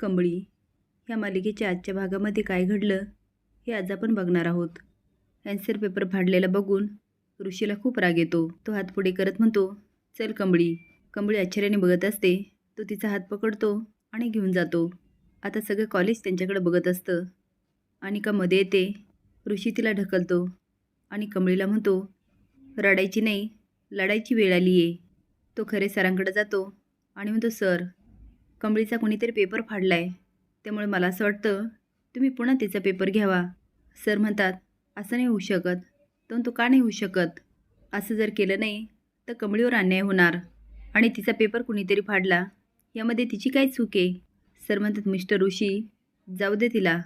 कंबळी या मालिकेच्या आजच्या भागामध्ये काय घडलं हे आज आपण बघणार आहोत. ॲन्सर पेपर फाडलेला बघून ऋषीला खूप राग येतो. तो हात पुढे करत म्हणतो चल कंबळी. कंबळी आश्चर्याने बघत असते. तो तिचा हात पकडतो आणि घेऊन जातो. आता सगळं कॉलेज त्यांच्याकडे बघत असतं. आणि का मध्ये येते. ऋषी तिला ढकलतो आणि कंबळीला म्हणतो रडायची नाही लढायची वेळ आली आहे तो खरे सरांकडे जातो आणि म्हणतो सर कमळीचा कोणीतरी पेपर फाडलाय. त्यामुळे मला असं वाटतं तुम्ही पुन्हा तिचा पेपर घ्यावा. सर म्हणतात असं नाही होऊ शकत. तर तो का नाही होऊ शकत? असं जर केलं नाही तर कमळीवर अन्याय होणार. आणि तिचा पेपर कुणीतरी फाडला? यामध्ये तिची काय चूक आहे? सर म्हणतात मिस्टर ऋषी जाऊ दे तिला.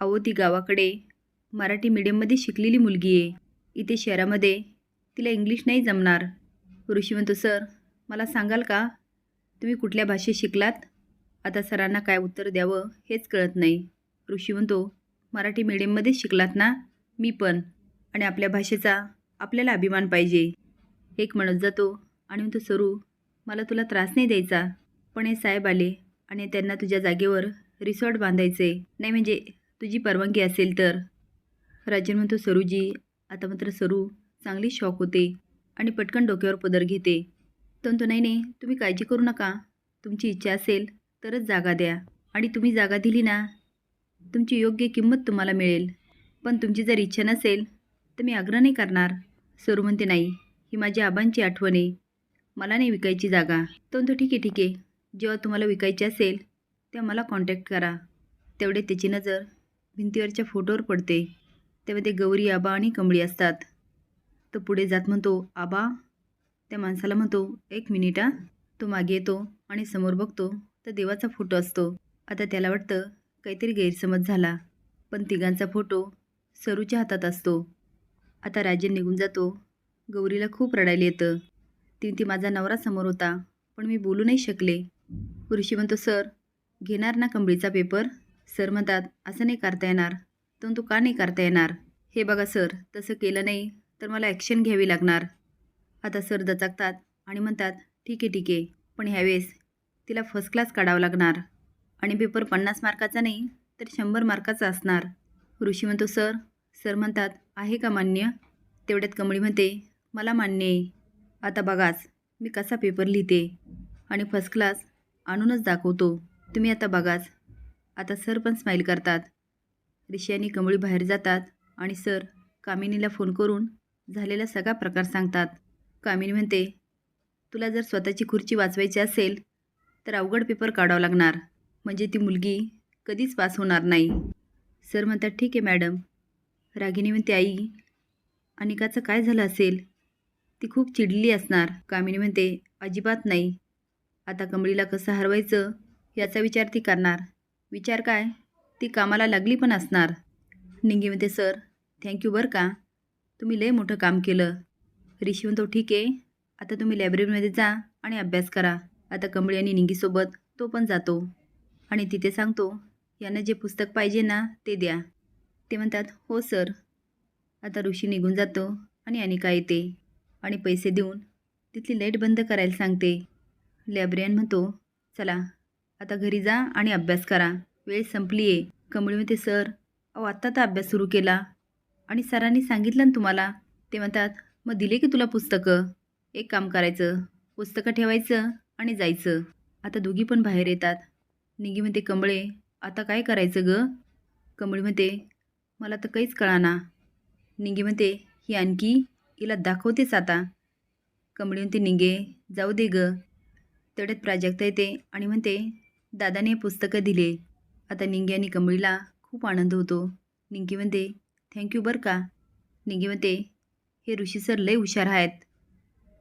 अहो ती गावाकडे मराठी मीडियममध्ये शिकलेली मुलगी आहे. इथे शहरामध्ये तिला इंग्लिश नाही जमणार. ऋषी म्हणतो सर मला सांगाल का? तुम्ही कुठल्या भाषेत शिकलात? आता सरांना काय उत्तर द्यावं हेच कळत नाही. ऋषी म्हणतो मराठी मीडियममध्येच शिकलात ना? मी पण. आणि आपल्या भाषेचा आपल्याला अभिमान पाहिजे. एक म्हणत जातो आणि म्हणतो सरू मला तुला त्रास नाही द्यायचा. पण हे साहेब आले आणि त्यांना तुझ्या जागेवर रिसॉर्ट बांधायचे नाही म्हणजे तुझी परवानगी असेल तर. राजन म्हणतो सरूजी आता मात्र सरू चांगली शॉक होते आणि पटकन डोक्यावर पदर घेते. तो नाही नाही तुम्ही काळजी करू नका. तुमची इच्छा असेल तरच जागा द्या. आणि तुम्ही जागा दिली ना तुमची योग्य किंमत तुम्हाला मिळेल. पण तुमची जर इच्छा नसेल तर मी आग्रह नाही करणार. सरू म्हणते नाही ही माझी आबांची आठवण आहे. मला नाही विकायची जागा. तो म्हणतो ठीक आहे ठीक आहे. जेव्हा तुम्हाला विकायची असेल तेव्हा मला कॉन्टॅक्ट करा. तेवढे त्याची नजर भिंतीवरच्या फोटोवर पडते. त्यामध्ये गौरी आबा आणि कमळी असतात. तो पुढे जात म्हणतो आबा त्या माणसाला म्हणतो एक मिनिटा तो मागे येतो आणि समोर बघतो तर देवाचा फोटो असतो. आता त्याला वाटतं काहीतरी गैरसमज झाला. पण तिघांचा फोटो सरूच्या हातात असतो. आता राजन निघून जातो. गौरीला खूप रडायला येतं. ती ती माझा नवरा समोर होता पण मी बोलू नाही शकले. ऋषी म्हणतो सर घेणार ना कंबळीचा पेपर? सर म्हणतात असं नाही करता येणार. तर तू का नाही करता येणार? हे बघा सर तसं केलं नाही तर मला ॲक्शन घ्यावी लागणार. आता सर दचकतात आणि म्हणतात ठीक आहे ठीक आहे पण ह्यावेळेस तिला फर्स्ट क्लास काढावा लागणार. आणि पेपर पन्नास मार्काचा नाही तर शंभर मार्काचा असणार. ऋषी म्हणतो सर सर म्हणतात आहे का मान्य? तेवढ्यात कमळी म्हणते मला मान्य आहे. आता बघाच मी कसा पेपर लिहिते? आणि फर्स्ट क्लास आणूनच दाखवतो तुम्ही आता बघाच. आता सर पण स्माईल करतात. ऋषी आणि कमळी बाहेर जातात आणि सर कामिनीला फोन करून झालेला सगळा प्रकार सांगतात. कामिनी म्हणते तुला जर स्वतःची खुर्ची वाचवायची असेल तर अवघड पेपर काढावा लागणार. म्हणजे ती मुलगी कधीच पास होणार नाही. सर म्हणतात ठीक आहे मॅडम. रागिनी म्हणते आई अनिकाचं काय झालं असेल? ती खूप चिडली असणार. कामिनी म्हणते अजिबात नाही. आता कमळीला कसं हरवायचं याचा विचार ती करणार. विचार काय? ती कामाला लागली पण असणार. निंगी म्हणते सर थँक्यू बरं का. तुम्ही लय मोठं काम केलं. ऋषी म्हणतो ठीक आहे. आता तुम्ही लायब्ररीमध्ये जा आणि अभ्यास करा. आता कमळी आणि निंगीसोबत तो पण जातो. आणि तिथे सांगतो यांना जे पुस्तक पाहिजे ना ते द्या. ते म्हणतात हो सर. आता ऋषी निघून जातो आणि अनिका येते आणि पैसे देऊन तिथली लाइट बंद करायला सांगते. लायब्ररीयन म्हणतो चला आता घरी जा आणि अभ्यास करा. वेळ संपली आहे कमळी म्हणते सर अहो आत्ता तर अभ्यास सुरू केला आणि सरांनी सांगितलं ना तुम्हाला. ते म्हणतात मग दिले की तुला पुस्तकं? एक काम करायचं पुस्तकं ठेवायचं आणि जायचं. आता दोघी पण बाहेर येतात. निघी म्हणते कमळे आता काय करायचं ग? कमळी म्हणते मला तर काहीच कळाना. निंगी म्हणते ही आणखी हिला दाखवतेच आता. कंबळी म्हणते निंगे जाऊ दे ग. तेवढ्यात प्राजक्ता येते आणि म्हणते दादाने हे पुस्तकं दिले. आता निंगे आणि कंबळीला खूप आनंद होतो. निंगी म्हणते थँक्यू बरं का. निंगी म्हणते हे ऋषी सर लय हुशार आहेत.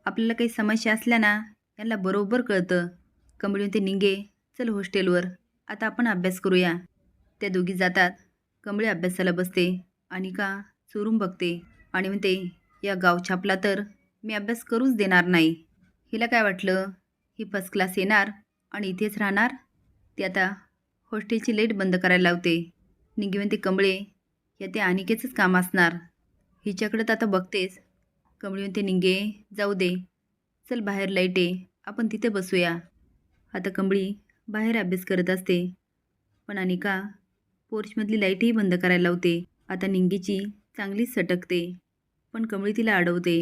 आपल्याला काही समस्या असल्या ना यांना बरोबर कळतं. कमळी ते निंगे चल हॉस्टेलवर. आता आपण अभ्यास करूया. त्या दोघी जातात. कमळी अभ्यासाला बसते. आणि का चोरून बघते. आणि म्हणते या गाव छापला तर मी अभ्यास करूच देणार नाही. हिला काय वाटलं? ही फर्स्ट क्लास येणार आणि इथेच राहणार? ती आता हॉस्टेलची लाइट बंद करायला लावते. निघे म्हणते कमळे या ते अनिकेचंच काम असणार. हिच्याकडं तर आता बघतेस. कमळी ते निंगे जाऊ दे. चल बाहेर लाइट आहे आपण तिथे बसूया. आता कमळी बाहेर अभ्यास करत असते. पण अनिका पोर्चमधली लाईटही बंद करायला लावते. आता निंगीची चांगलीच सटकते. पण कमळी तिला अडवते.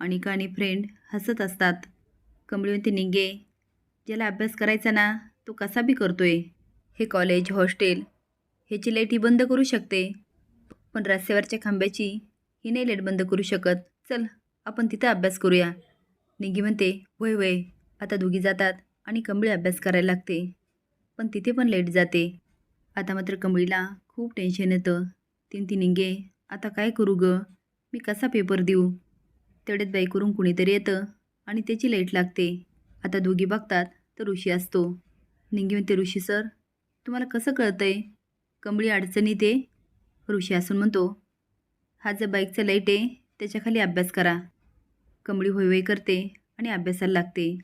अनिका आणि फ्रेंड हसत असतात. कमळी ते निंगे ज्याला अभ्यास करायचा ना तो कसा बी करतोय. हे कॉलेज हॉस्टेल ह्याची लाइट ही बंद करू शकते. पण रस्त्यावरच्या खांब्याची ही नाही लेट बंद करू शकत. चल आपण तिथं अभ्यास करूया. निंगी म्हणते वय वय आता दोघी जातात आणि कमळी अभ्यास करायला लागते. पण तिथे पण लेट जाते. आता मात्र कमळीला खूप टेन्शन येतं. तीन ती निघे आता काय करू ग? मी कसा पेपर देऊ? तेवढ्यात बाई करून कुणीतरी येतं आणि त्याची लाइट लागते. आता दोघी बघतात तर ऋषी असतो. निंगी म्हणते ऋषी सर तुम्हाला कसं कळतं आहे कमळी अडचणीत आहे? ऋषी असून म्हणतो हा जे बाईकचा लाइट आहे त्याच्याखाली अभ्यास करा. कमळी होयवय करते आणि अभ्यासाला लागते.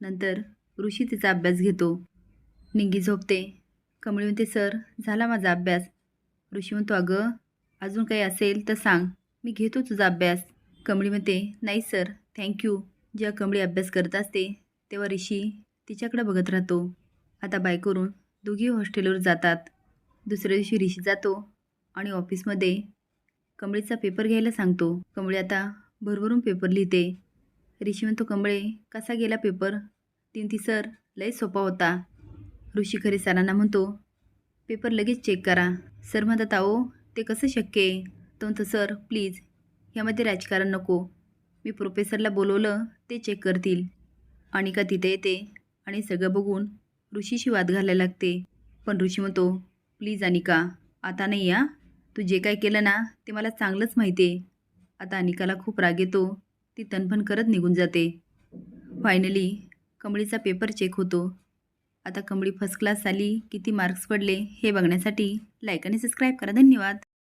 नंतर ऋषी तिचा अभ्यास घेतो. निंगी झोपते. कमळी म्हणते सर झाला माझा अभ्यास. ऋषी म्हणतो अगं अजून काही असेल तर सांग. मी घेतो तुझा अभ्यास. कमळी म्हणते नाही सर थँक्यू जेव्हा कमळी अभ्यास करत असते तेव्हा ऋषी तिच्याकडे बघत राहतो. आता बायकवरून दोघी हॉस्टेलवर जातात. दुसऱ्या दिवशी ऋषी जातो आणि ऑफिसमध्ये कमळीचा पेपर घ्यायला सांगतो. कमळे आता भरभरून पेपर लिहिते. ऋषी म्हणतो कमळे कसा गेला पेपर? तीन ती सर लय सोपा होता. ऋषी खरे सरांना म्हणतो पेपर लगेच चेक करा. सर म्हणतात अहो ते कसं शक्य आहे? तो म्हणतो सर प्लीज ह्यामध्ये राजकारण नको. मी प्रोफेसरला बोलवलं ते चेक करतील. अनिका तिथे येते आणि सगळं बघून ऋषीशी वाद घालायला लागते. पण ऋषी म्हणतो प्लीज अनिका आता नाही या तू जे काय केलं ना ते मला चांगलंच माहिती आहे आता अनिकाला खूप राग येतो. ती तणफण करत निघून जाते. फायनली कमळीचा पेपर चेक होतो. आता कमळी फर्स्ट क्लास आली किती मार्क्स पडले हे बघण्यासाठी लाईक आणि सबस्क्राईब करा. धन्यवाद!